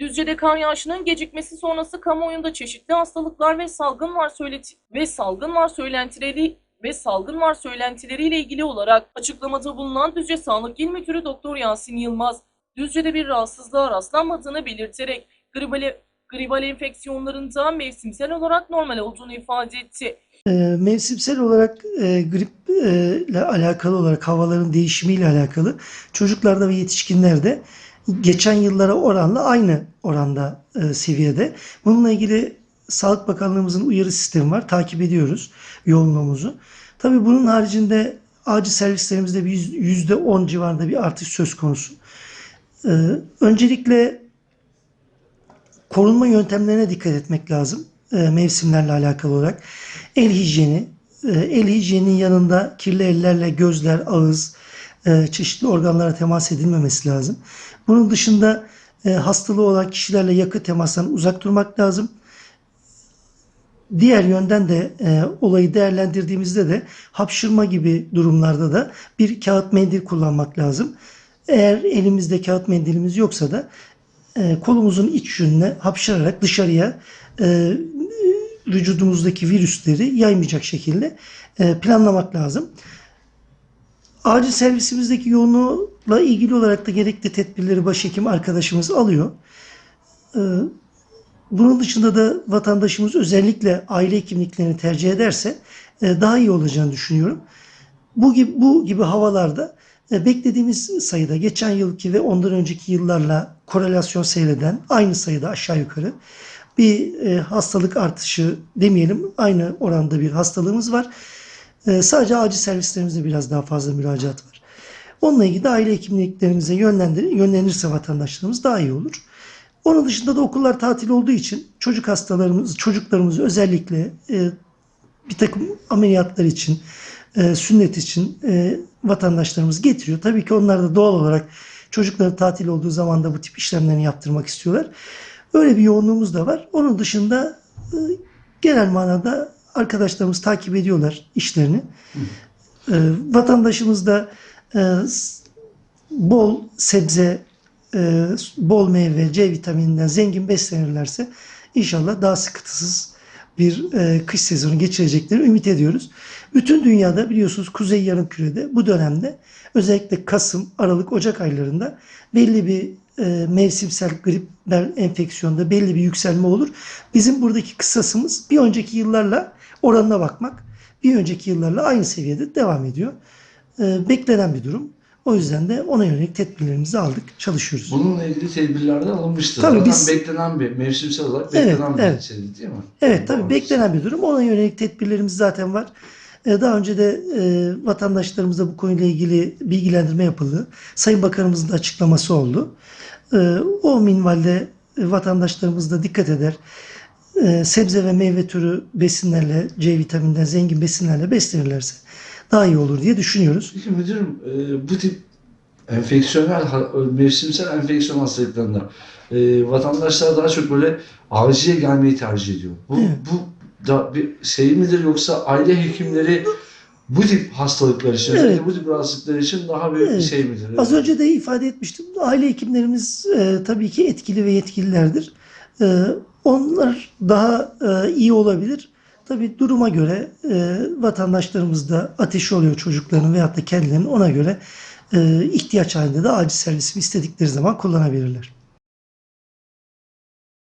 Düzce'de kar yağışının gecikmesi sonrası kamuoyunda çeşitli hastalıklar ve salgın var söyleti ve salgın var söylentileri ve salgın var söylentileriyle ilgili olarak açıklamada bulunan Düzce Sağlık İl Müdürü Doktor Yasin Yılmaz, Düzce'de bir rahatsızlığa rastlanmadığını belirterek gribal, gribal enfeksiyonlarında mevsimsel olarak normal olduğunu ifade etti. Ee, Mevsimsel olarak e, grip e, alakalı olarak havaların değişimiyle alakalı çocuklarda ve yetişkinlerde geçen yıllara oranla aynı oranda e, seviyede. Bununla ilgili Sağlık Bakanlığımızın uyarı sistemi var. Takip ediyoruz yoğunluğumuzu. Tabii bunun haricinde acil servislerimizde bir yüz- yüzde on civarında bir artış söz konusu. Ee, öncelikle korunma yöntemlerine dikkat etmek lazım e, mevsimlerle alakalı olarak. El hijyeni, e, el hijyeninin yanında kirli ellerle gözler, ağız, çeşitli organlara temas edilmemesi lazım. Bunun dışında e, hastalığı olan kişilerle yakın temastan uzak durmak lazım. Diğer yönden de e, olayı değerlendirdiğimizde de hapşırma gibi durumlarda da bir kağıt mendil kullanmak lazım. Eğer elimizde kağıt mendilimiz yoksa da e, kolumuzun iç yönüne hapşırarak dışarıya e, vücudumuzdaki virüsleri yaymayacak şekilde e, planlamak lazım. Acil servisimizdeki yoğunluğla ilgili olarak da gerekli tedbirleri başhekim arkadaşımız alıyor. Ee, bunun dışında da vatandaşımız özellikle aile hekimliklerini tercih ederse e, daha iyi olacağını düşünüyorum. Bu gibi, bu gibi havalarda e, beklediğimiz sayıda geçen yılki ve ondan önceki yıllarla korelasyon seyreden aynı sayıda aşağı yukarı bir e, hastalık artışı demeyelim aynı oranda bir hastalığımız var. E, sadece acil servislerimizde biraz daha fazla müracaat var. Onunla ilgili de aile hekimliklerimize yönlendir, yönlenirse vatandaşlarımız daha iyi olur. Onun dışında da okullar tatil olduğu için çocuk hastalarımız, çocuklarımız özellikle e, bir takım ameliyatlar için, e, sünnet için e, vatandaşlarımız getiriyor. Tabii ki onlar da doğal olarak çocukların tatil olduğu zaman da bu tip işlemlerini yaptırmak istiyorlar. Öyle bir yoğunluğumuz da var. Onun dışında e, genel manada arkadaşlarımız takip ediyorlar işlerini. E, vatandaşımız da e, bol sebze, e, bol meyve, C vitamininden zengin beslenirlerse inşallah daha sıkıntısız bir e, kış sezonu geçireceklerini ümit ediyoruz. Bütün dünyada biliyorsunuz Kuzey Yarımküre'de bu dönemde özellikle Kasım, Aralık, Ocak aylarında belli bir e, mevsimsel gripler enfeksiyonda belli bir yükselme olur. Bizim buradaki kısasımız bir önceki yıllarla oranına bakmak. Bir önceki yıllarla aynı seviyede devam ediyor. E, beklenen bir durum. O yüzden de ona yönelik tedbirlerimizi aldık, çalışıyoruz. Bununla ilgili tedbirler de alınmıştı. Tabii Zaten biz- beklenen bir mevsimsel olarak Evet, beklenen bir evet. şeydi değil mi? Evet tabii Doğru. beklenen bir durum. Ona yönelik tedbirlerimiz zaten var. Ee, Daha önce de e, vatandaşlarımızla bu konuyla ilgili bilgilendirme yapıldı. Sayın Bakanımızın da açıklaması oldu. Ee, O minvalde e, vatandaşlarımız da dikkat eder. Ee, Sebze ve meyve türü besinlerle, C vitamininden zengin besinlerle beslenirlerse daha iyi olur diye düşünüyoruz. Peki müdürüm e, bu tip enfeksiyonel, mevsimsel enfeksiyon hastalıklarında e, vatandaşlar daha çok böyle acile gelmeyi tercih ediyor. Bu, Evet. bu da bir şey midir yoksa aile hekimleri bu tip hastalıklar için, Evet. bu tip rahatsızlıklar için daha büyük bir Evet. şey midir? Az önce de ifade etmiştim. Aile hekimlerimiz e, tabii ki etkili ve yetkililerdir. E, onlar daha e, iyi olabilir. Tabii duruma göre e, vatandaşlarımız da ateşi oluyor çocukların veyahut da kendilerinin ona göre e, ihtiyaç halinde de acil servisimi istedikleri zaman kullanabilirler.